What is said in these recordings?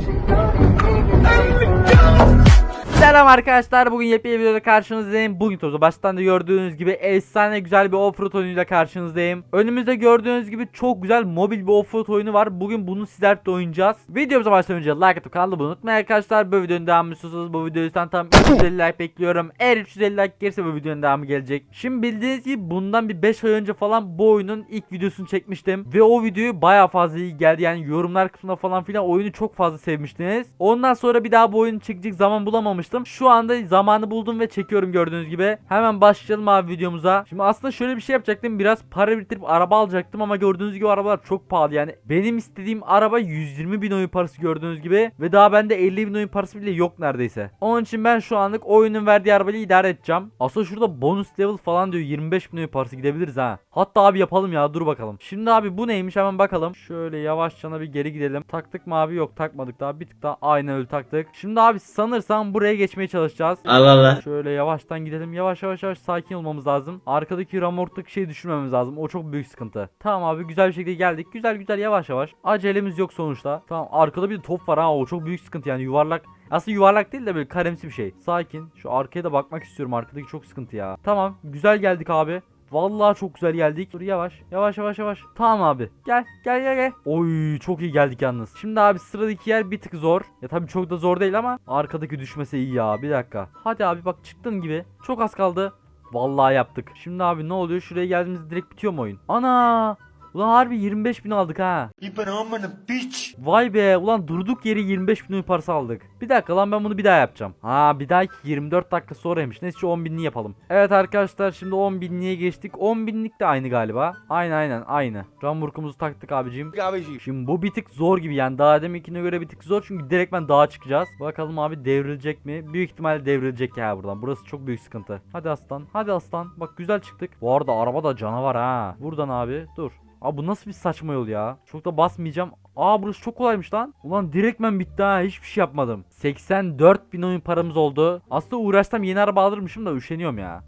Thank you. Selam arkadaşlar bugün yepyeni videoda karşınızdayım. Bugün tozu baştan da gördüğünüz gibi efsane güzel bir offroad oyunuyla karşınızdayım. Önümüzde gördüğünüz gibi çok güzel mobil bir offroad oyunu var. Bugün bunu sizlerle oynayacağız. Videomuza başlamadan önce like atıp kanalı unutmayın arkadaşlar. Bu videonun devamı istiyorsanız bu videoyu tam tam 350 like bekliyorum. Eğer 350 like gelirse bu videonun devamı gelecek. Şimdi bildiğiniz gibi bundan bir 5 ay önce falan bu oyunun ilk videosunu çekmiştim. Ve o videoyu baya fazla iyi geldi. Yani yorumlar kısmında falan filan oyunu çok fazla sevmiştiniz. Ondan sonra bir daha bu oyunu çekecek zaman bulamamıştım Şu anda zamanı buldum ve çekiyorum gördüğünüz gibi. Hemen başlayalım abi videomuza. Şimdi aslında şöyle bir şey yapacaktım. Biraz para biriktirip araba alacaktım ama gördüğünüz gibi arabalar çok pahalı. Yani Benim istediğim araba 120 bin oyun parası gördüğünüz gibi. Ve daha bende 50 bin oyun parası bile yok neredeyse. Onun için ben şu anlık oyunun verdiği arabayla idare edeceğim. Aslında şurada bonus level falan diyor. 25 bin oyun parası gidebiliriz ha. Hatta abi yapalım ya. Dur bakalım. Şimdi abi bu neymiş? Hemen bakalım. Şöyle yavaşçana bir geri gidelim. Taktık mı abi? Yok takmadık daha. Bir tık daha aynen öyle taktık. Şimdi abi sanırsam buraya geçmeye çalışacağız Allah Allah. Şöyle yavaştan gidelim. Yavaş yavaş yavaş sakin olmamız lazım. Arkadaki ramorttaki şeyi düşürmememiz lazım. O çok büyük sıkıntı. Tamam abi güzel bir şekilde geldik. Güzel güzel yavaş yavaş. Acelemiz yok sonuçta. Tamam arkada bir top var ha. O çok büyük sıkıntı yani yuvarlak. Aslında yuvarlak değil de böyle karemsi bir şey. Sakin. Şu arkaya da bakmak istiyorum. Arkadaki çok sıkıntı ya. Tamam güzel geldik abi. Vallahi çok güzel geldik. Dur yavaş. Yavaş yavaş yavaş. Tamam abi. Gel. Gel gel gel. Oy çok iyi geldik yalnız. Şimdi abi sıradaki yer bir tık zor. Ya tabii çok da zor değil ama arkadaki düşmesi iyi ya. Bir dakika. Hadi abi bak çıktın gibi. Çok az kaldı. Vallahi yaptık. Şimdi abi ne oluyor? Şuraya geldiğimizde direkt bitiyor mu oyun? Ana! Ulan harbi 25 bin aldık ha. İbn amına piç. Vay be ulan durduk yeri 25 bin oyun parası aldık. Bir dakika lan ben bunu bir daha yapacağım. Ha bir dahaki 24 dakika sonraymış. Neyse şu 10 binliği yapalım. Evet arkadaşlar şimdi 10 binliğe geçtik. 10 binlik de aynı galiba. Aynen aynen aynı. Ramburkumuzu taktık abicim. Abiciğim. Şimdi bu bir tık zor gibi yani daha deminkine göre bir tık zor çünkü direkt ben dağa çıkacağız. Bakalım abi devrilecek mi? Büyük ihtimalle devrilecek ya buradan. Burası çok büyük sıkıntı. Hadi aslan. Hadi aslan. Bak güzel çıktık. Bu arada araba da canavar ha. Buradan abi dur. Abi bu nasıl bir saçma yol ya? Çok da basmayacağım. Aa burası çok kolaymış lan. Ulan direktmen bitti ha. Hiçbir şey yapmadım. 84 bin oyun paramız oldu. Aslında uğraşsam yeni araba alırmışım da üşeniyorum ya.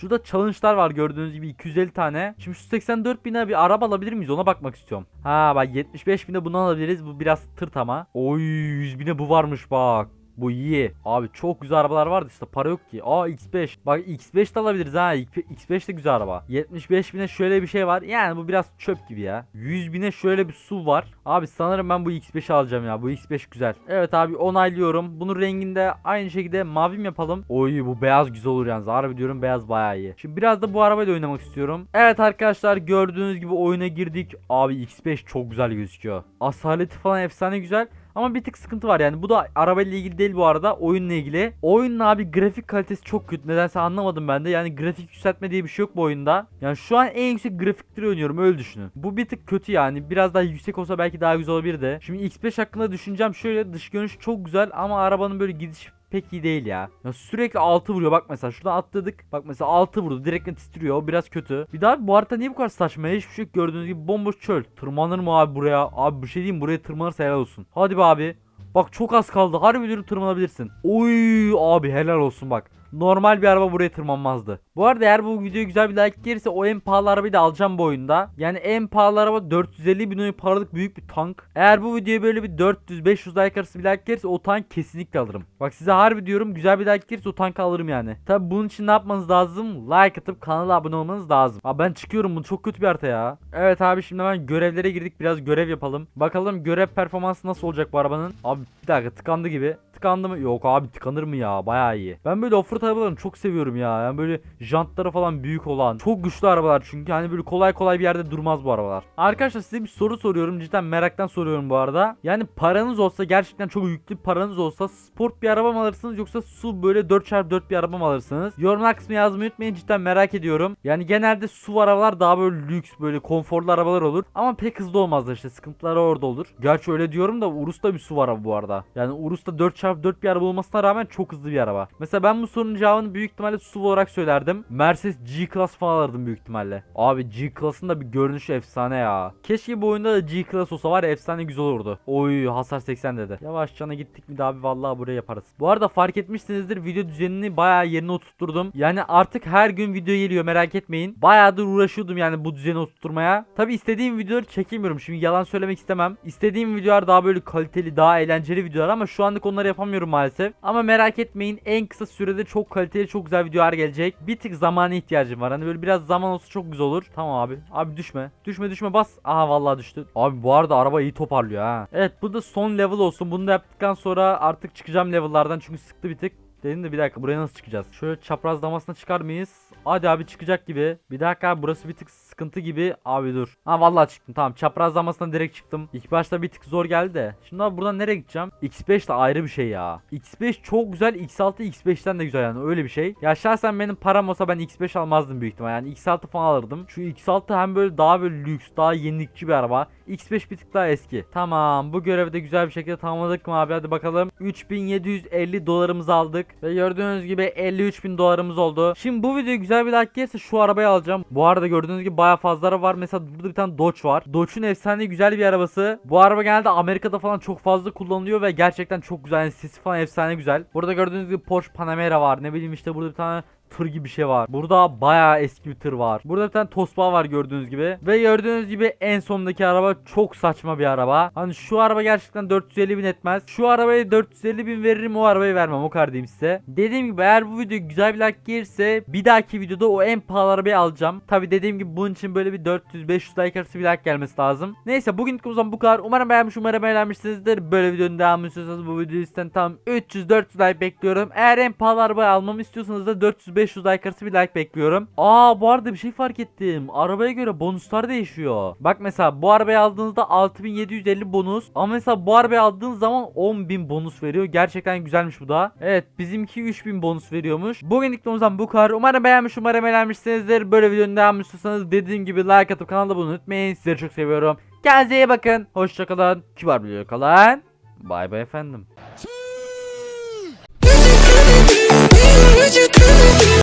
Şurada challenge'lar var gördüğünüz gibi 250 tane. Şimdi şu 84 bine bir araba alabilir miyiz ona bakmak istiyorum. Ha bak 75 bine bunu alabiliriz. Bu biraz tırt ama. Oy 100 bine bu varmış bak. Bu iyi. Abi çok güzel arabalar vardı işte para yok ki. Aa X5. Bak X5 de alabiliriz ha. X5 de güzel araba. 75 bine şöyle bir şey var. Yani bu biraz çöp gibi ya. 100 bine şöyle bir su var. Abi sanırım ben bu X5'i alacağım ya. Bu X5 güzel. Evet abi onaylıyorum. Bunun renginde aynı şekilde mavi mi yapalım? Oy bu beyaz güzel olur yalnız. Harbi diyorum beyaz bayağı iyi. Şimdi biraz da bu arabayla oynamak istiyorum. Evet arkadaşlar gördüğünüz gibi oyuna girdik. Abi X5 çok güzel gözüküyor. Asaleti falan efsane güzel. Ama bir tık sıkıntı var yani bu da arabayla ilgili değil bu arada oyunla ilgili. Oyunun abi grafik kalitesi çok kötü nedense anlamadım ben de yani grafik yükseltme diye bir şey yok bu oyunda. Yani şu an en yüksek grafikleri oynuyorum öyle düşünün. Bu bir tık kötü yani biraz daha yüksek olsa belki daha güzel olabilirdi. Şimdi X5 hakkında düşüneceğim şöyle dış görünüş çok güzel ama arabanın böyle gidiş pek iyi değil ya. ya. Sürekli 6 vuruyor bak mesela şuradan atladık. Bak mesela 6 vurdu direkt titriyor o biraz kötü. Bir daha bu harita niye bu kadar saçma hiçbir şey yok gördüğünüz gibi bomboş çöl. Tırmanır mı abi buraya? Abi bir şey diyeyim buraya tırmanırsa helal olsun. Hadi be abi. Bak çok az kaldı. Harbi diyorum tırmanabilirsin. Oy abi helal olsun bak. Normal bir araba buraya tırmanmazdı. Bu arada eğer bu video güzel bir like gelirse o en pahalı arabayı da alacağım bu oyunda. Yani en pahalı araba 450 bin paralık büyük bir tank. Eğer bu videoya böyle bir 400-500 like arası bir like gelirse o tank kesinlikle alırım. Bak size harbi diyorum güzel bir like gelirse o tankı alırım yani. Tabi bunun için ne yapmanız lazım? Like atıp kanala abone olmanız lazım. Abi ben çıkıyorum bu çok kötü bir harita ya. Evet abi şimdi hemen görevlere girdik biraz görev yapalım. Bakalım görev performansı nasıl olacak bu arabanın. Abi bir dakika tıkandı gibi. Tıkandı mı? Yok abi tıkanır mı ya? Bayağı iyi. Ben böyle offroad arabalarını çok seviyorum ya. Yani böyle jantları falan büyük olan. Çok güçlü arabalar çünkü. Hani böyle kolay kolay bir yerde durmaz bu arabalar. Arkadaşlar size bir soru soruyorum. Cidden meraktan soruyorum bu arada. Yani paranız olsa gerçekten çok yüklü paranız olsa sport bir araba mı alırsınız yoksa su böyle 4x4 bir araba mı alırsınız? Yorumlar kısmına yazmayı unutmayın. Cidden merak ediyorum. Yani genelde su arabalar daha böyle lüks böyle konforlu arabalar olur. Ama pek hızlı olmazlar işte. Sıkıntıları orada olur. Gerçi öyle diyorum da Urus'ta bir su var bu arada. Yani Urus'ta 4x4 4x4 bir araba olmasına rağmen çok hızlı bir araba. Mesela ben bu sorunun cevabını büyük ihtimalle SUV olarak söylerdim. Mercedes G-Class falan alırdım büyük ihtimalle. Abi G-Class'ın da bir görünüşü efsane ya. Keşke bu oyunda da G-Class olsa var efsane güzel olurdu. Oy hasar 80 dedi. Yavaş cana gittik mi de abi vallahi buraya yaparız. Bu arada fark etmişsinizdir video düzenini bayağı yerine oturtturdum. Yani artık her gün video geliyor merak etmeyin. Bayağıdır uğraşıyordum yani bu düzeni oturtmaya. Tabi istediğim videoları çekemiyorum. Şimdi yalan söylemek istemem. İstediğim videolar daha böyle kaliteli, daha eğlenceli videolar ama şu anlık onları yapamıyorum maalesef. Ama merak etmeyin en kısa sürede çok kaliteli, çok güzel videolar gelecek. Bir tık zamana ihtiyacım var. Hani böyle biraz zaman olsa çok güzel olur. Tamam abi. Abi düşme. Düşme düşme bas. Aha vallahi düştü. Abi bu arada araba iyi toparlıyor ha. Evet bu da son level olsun. Bunu da yaptıktan sonra artık çıkacağım level'lardan çünkü sıktı bir tık. Dedim de bir dakika buraya nasıl çıkacağız? Şöyle çaprazlamasına çıkar mıyız? Hadi abi çıkacak gibi. Bir dakika burası bir tık sıkıntı gibi. Abi dur. Ha vallahi çıktım tamam çaprazlamasına direkt çıktım. İlk başta bir tık zor geldi de. Şimdi abi buradan nereye gideceğim? X5 de ayrı bir şey ya. X5 çok güzel. X6 X5'ten de güzel yani öyle bir şey. Ya şahsen benim param olsa ben X5 almazdım büyük ihtimal. Yani X6 falan alırdım. Şu X6 hem böyle daha böyle lüks, daha yenilikçi bir araba. X5 bir tık daha eski. Tamam bu görevi de güzel bir şekilde tamamladık mı abi hadi bakalım. 3750 dolarımızı aldık. Ve gördüğünüz gibi 53.000 dolarımız oldu. Şimdi bu video güzel bir like gelirse şu arabayı alacağım. Bu arada gördüğünüz gibi baya fazla araba var. Mesela burada bir tane Dodge var. Dodge'un efsane güzel bir arabası. Bu araba genelde Amerika'da falan çok fazla kullanılıyor ve gerçekten çok güzel. Yani sesi falan efsane güzel. Burada gördüğünüz gibi Porsche Panamera var. Ne bileyim işte burada bir tane tır gibi bir şey var. Burada bayağı eski bir tır var. Burada bir tane Tospa var gördüğünüz gibi. Ve gördüğünüz gibi en sondaki araba çok saçma bir araba. Hani şu araba gerçekten 450 bin etmez. Şu arabaya 450 bin veririm o arabayı vermem o kadar diyeyim size. Dediğim gibi eğer bu video güzel bir like gelirse bir dahaki videoda o en pahalı arabayı alacağım. Tabi dediğim gibi bunun için böyle bir 400-500 like arası bir like gelmesi lazım. Neyse bugünkü o zaman bu kadar. Umarım beğenmiş umarım eğlenmişsinizdir. Böyle videonun devamını istiyorsanız bu videoyu tam 300-400 like bekliyorum. Eğer en pahalı arabayı almamı istiyorsanız da 400-500 like arası bir like bekliyorum. Aa bu arada bir şey fark ettim. Arabaya göre bonuslar değişiyor. Bak mesela bu arabayı aldığınızda 6750 bonus. Ama mesela bu arabayı aldığınız zaman 10.000 bonus veriyor. Gerçekten güzelmiş bu da. Evet bizimki 3000 bonus veriyormuş. Bugünlük videomuzdan bu kadar. Umarım beğenmiş umarım eğlenmişsinizdir. Böyle videonun devamını istiyorsanız dediğim gibi like atıp kanalda bunu unutmayın. Sizleri çok seviyorum. Kendinize iyi bakın. Hoşçakalın. Kibar bir kalın. Bay bay efendim.